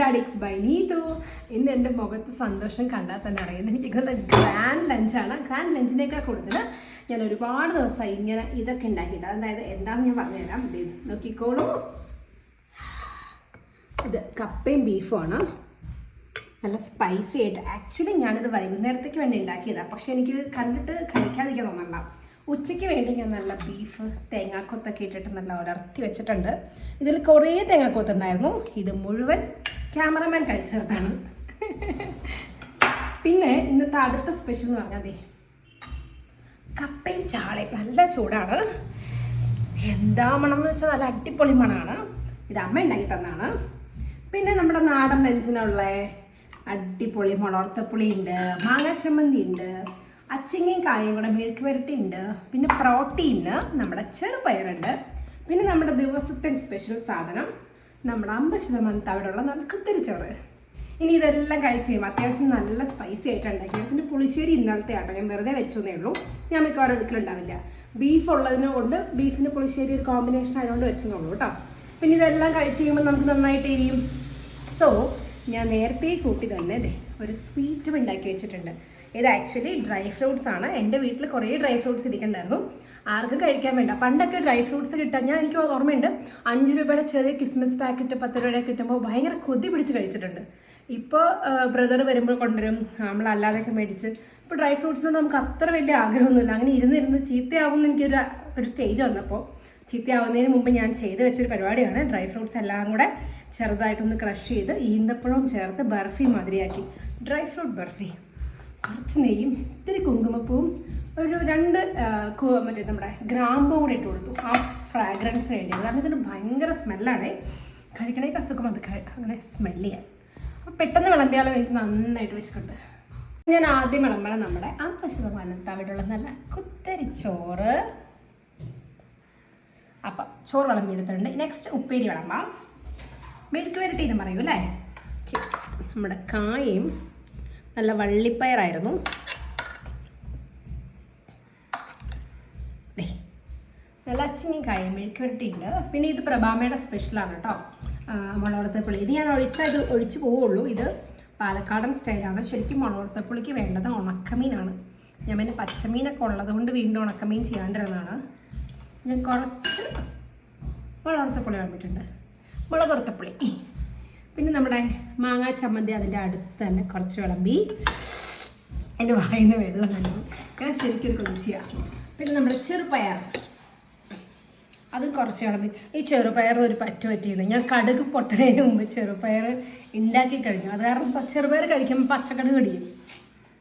ഡാഡിക്സ് by Neethu ഇന്ന് എന്റെ മുഖത്ത് സന്തോഷം കണ്ടാൽ തന്നെ അറിയുന്നത് എനിക്ക് ഇങ്ങനത്തെ ഗ്രാൻഡ് ലഞ്ചാണ് ഗ്രാൻഡ് ലഞ്ചിനേക്കാൾ കൂടുതൽ ഞാൻ ഒരുപാട് ദിവസമായി ഇങ്ങനെ ഇതൊക്കെ ഉണ്ടാക്കിയിട്ട് അതായത് എന്താണെന്ന് ഞാൻ പറഞ്ഞുതരാം നോക്കിക്കോളൂ. ഇത് കപ്പയും ബീഫുമാണ് നല്ല സ്പൈസി ആയിട്ട്. ആക്ച്വലി ഞാനിത് വൈകുന്നേരത്തേക്ക് വേണ്ടി ഉണ്ടാക്കിയതാണ് പക്ഷേ എനിക്ക് കണ്ടിട്ട് കഴിക്കാതിരിക്കാൻ തോന്നണ്ട. ഉച്ചയ്ക്ക് വേണ്ടി ഞാൻ നല്ല ബീഫ് തേങ്ങാക്കൊത്തൊക്കെ ഇട്ടിട്ട് നല്ല ഉലർത്തി വെച്ചിട്ടുണ്ട്. ഇതിൽ കുറേ തേങ്ങാക്കൊത്തുണ്ടായിരുന്നു. ഇത് മുഴുവൻ ക്യാമറമാൻ കഴിച്ചേർത്താണ് പിന്നെ ഇന്നത്തെ അടുത്ത സ്പെഷ്യൽ എന്ന് പറഞ്ഞാൽ അതെ കപ്പയും ചാളയും നല്ല ചൂടാണ്. എന്താ മണം എന്ന് വെച്ചാൽ നല്ല അടിപൊളി മണമാണ് ഇത് അമ്മ ഉണ്ടാക്കി തന്നാണ്. പിന്നെ നമ്മുടെ നാടൻ വ്യഞ്ജനമുള്ള അടിപൊളി മുളർത്തപ്പുളി ഉണ്ട് മാങ്ങ ചമ്മന്തി ഉണ്ട് അച്ചിങ്ങയും കായും കൂടെ മെഴുക്ക് വരട്ടി ഉണ്ട് പിന്നെ പ്രോട്ടീൻ നമ്മുടെ ചെറുപയറുണ്ട്. പിന്നെ നമ്മുടെ ദിവസത്തെ സ്പെഷ്യൽ സാധനം നമ്മുടെ അമ്പത് ശതമാനം തവിടുള്ള നല്ല കുത്തിരിച്ചോറ്. ഇനി ഇതെല്ലാം കഴിച്ച് കഴിയുമ്പോൾ അത്യാവശ്യം നല്ല സ്പൈസി ആയിട്ട് ഉണ്ടാക്കിയത് പിന്നെ പുളിശ്ശേരി ഇന്നലത്തെ ആട്ടോ. ഞാൻ വെറുതെ വെച്ചെന്നേ ഉള്ളൂ. ഞാൻ മിക്കവാറും എടുക്കലുണ്ടാവില്ല. ബീഫ് ഉള്ളതിനെ കൊണ്ട് പുളിശ്ശേരി ഒരു കോമ്പിനേഷൻ ആയതുകൊണ്ട് വെച്ചെന്നേ ഉള്ളൂ കേട്ടോ പിന്നെ ഇതെല്ലാം കഴിച്ച് കഴിയുമ്പോൾ നമുക്ക് നന്നായിട്ട് എരിയും. സോ ഞാൻ നേരത്തെ കൂട്ടി തന്നെ ഒരു സ്വീറ്റും ഉണ്ടാക്കി വെച്ചിട്ടുണ്ട്. ഇത് ആക്ച്വലി ഡ്രൈ ഫ്രൂട്ട്സ് ആണ്. എന്റെ വീട്ടിൽ കുറേ ഡ്രൈ ഫ്രൂട്ട്സ് ഇരിക്കണ്ടായിരുന്നു. ആർക്കും കഴിക്കാൻ വേണ്ട. പണ്ടൊക്കെ ഡ്രൈ ഫ്രൂട്ട്സ് കിട്ടാൻ ഞാൻ എനിക്ക് ഓർമ്മയുണ്ട് അഞ്ച് രൂപയുടെ ചെറിയ ക്രിസ്മസ് പാക്കറ്റ് പത്ത് രൂപയുടെ കിട്ടുമ്പോൾ ഭയങ്കര കൊതി പിടിച്ച് കഴിച്ചിട്ടുണ്ട്. ഇപ്പോൾ ബ്രദർ വരുമ്പോൾ കൊണ്ടുവരും. നമ്മളല്ലാതെയൊക്കെ മേടിച്ച്. ഇപ്പോൾ ഡ്രൈ ഫ്രൂട്ട്സിനോട് നമുക്ക് അത്ര വലിയ ആഗ്രഹമൊന്നുമില്ല. അങ്ങനെ ഇരുന്ന് ഇരുന്ന് ചീത്തയാവുമെന്ന് എനിക്കൊരു ഒരു സ്റ്റേജ് വന്നപ്പോൾ ചീത്തയാവുന്നതിന് മുമ്പ് ഞാൻ ചെയ്ത് വെച്ചൊരു പരിപാടിയാണ്. ഡ്രൈ ഫ്രൂട്ട്സ് എല്ലാം കൂടെ ചെറുതായിട്ടൊന്ന് ക്രഷ് ചെയ്ത് ഈന്തപ്പഴവും ചേർത്ത് ബർഫി മാതിരിയാക്കി. ഡ്രൈ ഫ്രൂട്ട് ബർഫി കുറച്ച് നെയ്യും ഇത്തിരി കുങ്കുമപ്പൂവും ഒരു രണ്ട് മറ്റേ നമ്മുടെ ഗ്രാമ്പും കൂടി ഇട്ട് കൊടുത്തു. ആ ഫ്രാഗ്രൻസിന് വേണ്ടി കാരണം ഇതിന് ഭയങ്കര സ്മെല്ലാണ് കഴിക്കണേക്ക് അസുഖം അത് അങ്ങനെ സ്മെല്ല് ചെയ്യാൻ. അപ്പോൾ പെട്ടെന്ന് വിളമ്പിയാലോ എനിക്ക് നന്നായിട്ട് വിശക്കുണ്ട് ഞാൻ ആദ്യം വിളമ്പണം നമ്മുടെ അമ്പത് ശതമാനം തവിടുള്ള നല്ല കുത്തരി ചോറ്. അപ്പം ചോറ് വിളമ്പി എടുത്തിട്ടുണ്ട് നെക്സ്റ്റ് ഉപ്പേരി വിളമ്പാം. മെഴുക്ക് വരട്ടി എന്ന് പറയൂ നമ്മുടെ കായയും നല്ല വള്ളിപ്പയറായിരുന്നു. നല്ല അച്ചിങ്ങയും കായ മെഴുക്ക് വരട്ടിയുണ്ട് പിന്നെ ഇത് പ്രഭാമയുടെ സ്പെഷ്യലാണ് കേട്ടോ. മുളവളത്തപ്പുളി ഇത് ഞാൻ ഒഴിച്ചാൽ ഇത് ഒഴിച്ചു പോവുള്ളൂ. ഇത് പാലക്കാടൻ സ്റ്റൈലാണ്. ശരിക്കും മുളവളത്തപ്പുളിക്ക് വേണ്ടത് ഉണക്കമീനാണ്. ഞാൻ പിന്നെ പച്ചമീനൊക്കെ ഉള്ളത് കൊണ്ട് വീണ്ടും ഉണക്കമീൻ ചെയ്യാണ്ടിരുന്നതാണ്. ഞാൻ കുറച്ച് മുളകുറത്തപ്പുളി വേണ്ടിയിട്ടുണ്ട് മുളകുറത്തപ്പുളി പിന്നെ നമ്മുടെ മാങ്ങാ ചമ്മന്തി അതിന്റെ അടുത്ത് തന്നെ കുറച്ച് വിളമ്പി. എന്റെ വായിൽ നിന്ന് വെള്ളം കണ്ടു. ഞാൻ ശരിക്കും കൊച്ചിയാണ് പിന്നെ നമ്മുടെ ചെറുപയർ. അത് കുറച്ച് വിളമ്പി. ഈ ചെറുപയർ ഒരു പറ്റ പറ്റിയിരുന്നു ഞാൻ കടുക് പൊട്ടണതിന് മുമ്പ് ചെറുപയർ ഉണ്ടാക്കി കഴിഞ്ഞു. അത് കാരണം ചെറുപയർ കഴിക്കുമ്പോൾ പച്ചക്കടുക് കടിക്കും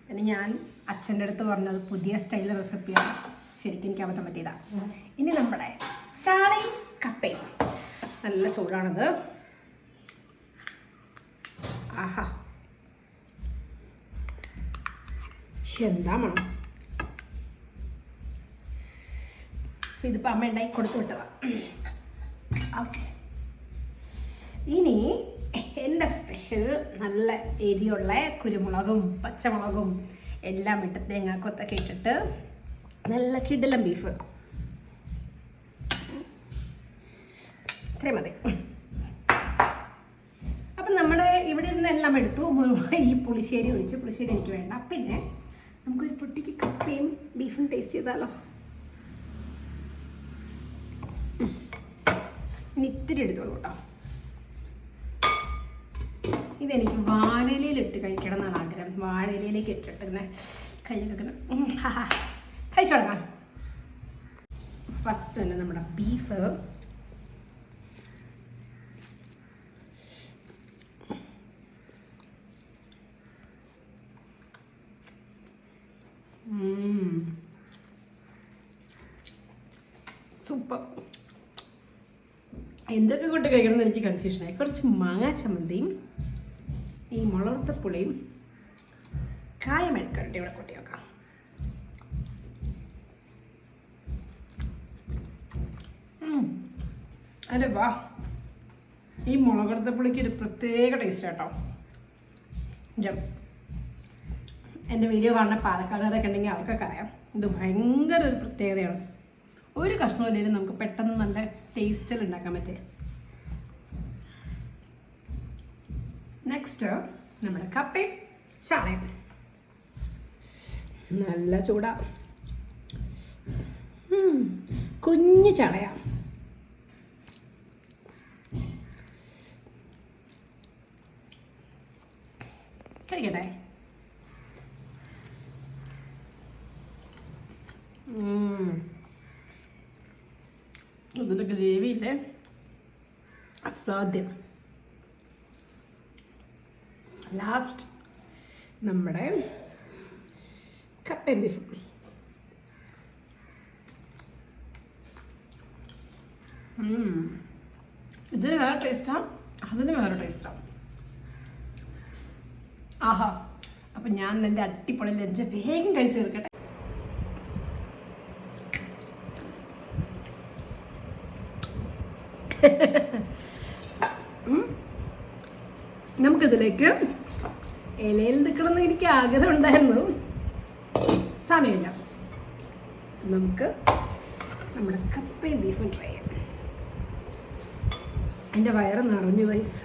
പിന്നെ ഞാൻ അച്ഛന്റെ അടുത്ത് പറഞ്ഞത് പുതിയ സ്റ്റൈൽ റെസിപ്പിയാണ്. ശരിക്കും എനിക്ക് അബദ്ധം പറ്റിയതാണ് ഇനി നമ്മുടെ ചാളയും കപ്പയും. നല്ല ചൂടാണത്. ആഹാ. എന്താ മണം? ഇതിപ്പോൾ അമ്മ ഉണ്ടാക്കി കൊടുത്തു വിട്ടതാ. ഔച്ച്. ഇനി എന്റെ സ്പെഷ്യൽ നല്ല എരിയുള്ള കുരുമുളകും പച്ചമുളകും എല്ലാം ഇട്ട് തേങ്ങാക്കൊത്തൊക്കെ ഇട്ടിട്ട് നല്ല കിടലം ബീഫ് ഇത്രയും മതി. നമ്മുടെ ഇവിടെ ഇരുന്ന് എല്ലാം എടുത്തു. ഈ പുളിശ്ശേരി ഒഴിച്ച് പുളിശ്ശേരി എനിക്ക് വേണ്ട. പിന്നെ നമുക്കൊരു പൊട്ടിക്ക് കപ്പയും ബീഫും ടേസ്റ്റ് ചെയ്താലോ. ഇനി ഇത്തിരി എടുത്തോളൂ കേട്ടോ. ഇതെനിക്ക് വാഴയിലയിലിട്ട് കഴിക്കണം എന്നാണ് ആഗ്രഹം. വാഴയിലേക്ക് ഇട്ടിട്ട് ഇങ്ങനെ കൈ കിടക്കണം കഴിച്ചോളാം. ഫസ്റ്റ് തന്നെ നമ്മുടെ ബീഫ് സൂപ്പർ എന്തൊക്കെ കൂട്ടി കഴിക്കണം എന്ന് എനിക്ക് കൺഫ്യൂഷനായി കുറച്ച് മാങ്ങാ ചമ്മന്തിയും ഈ മുളർത്ത പുളിയും കായമെടുക്കട്ടെ ഇവിടെ കൂട്ടി വെക്കാം. അതെ വാ. ഈ മുളകടുത്ത പുളിക്ക് ഒരു പ്രത്യേക ടേസ്റ്റ് കേട്ടോ ജം. എന്റെ വീഡിയോ കാണുന്ന പാലക്കാടുകാരൊക്കെ ഉണ്ടെങ്കിൽ അവർക്കൊക്കെ അറിയാം. ഇത് ഭയങ്കര ഒരു പ്രത്യേകതയാണ്. ഒരു കഷ്ണം ഇല്ലെങ്കിലും നമുക്ക് പെട്ടെന്ന് നല്ല ടേസ്റ്റിൽ ഉണ്ടാക്കാൻ പറ്റും. നെക്സ്റ്റ് നമ്മുടെ കപ്പയും ചാണയും നല്ല ചൂടാ. കുഞ്ഞ് ചളയാ. കഴിക്കട്ടെ? ഉം. ഇതിന്റെ ഗ്രേവി ഇല്ലേ അസാധ്യം. ലാസ്റ്റ് നമ്മുടെ കപ്പയും ബീഫും. ഇതിന് വേറെ ടേസ്റ്റാണ് അതിന് വേറെ ടേസ്റ്റാണ് ആഹാ. അപ്പം ഞാൻ എന്റെ അട്ടിപ്പൊളി ലഞ്ച് വേഗം കഴിച്ചു തീർക്കട്ടെ. നമുക്കിതിലേക്ക് ഇലയിൽ നിൽക്കണമെന്ന് എനിക്ക് ആഗ്രഹം ഉണ്ടായിരുന്നു സമയമില്ല. നമുക്ക് നമ്മുടെ കപ്പയും ബീഫും ട്രൈ ചെയ്യാം എന്റെ വയറ് നിറഞ്ഞു വയസ്സ്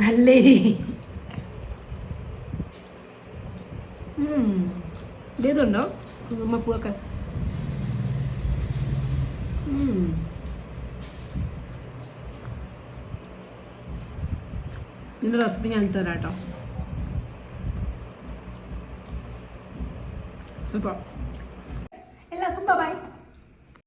നല്ല. ഇതുണ്ടോ കുങ്കുമപ്പൂവൊക്കെ. ഇതിന്റെ റെസിപ്പി ഞാൻ തരാം കേട്ടോ. സൂപ്പർ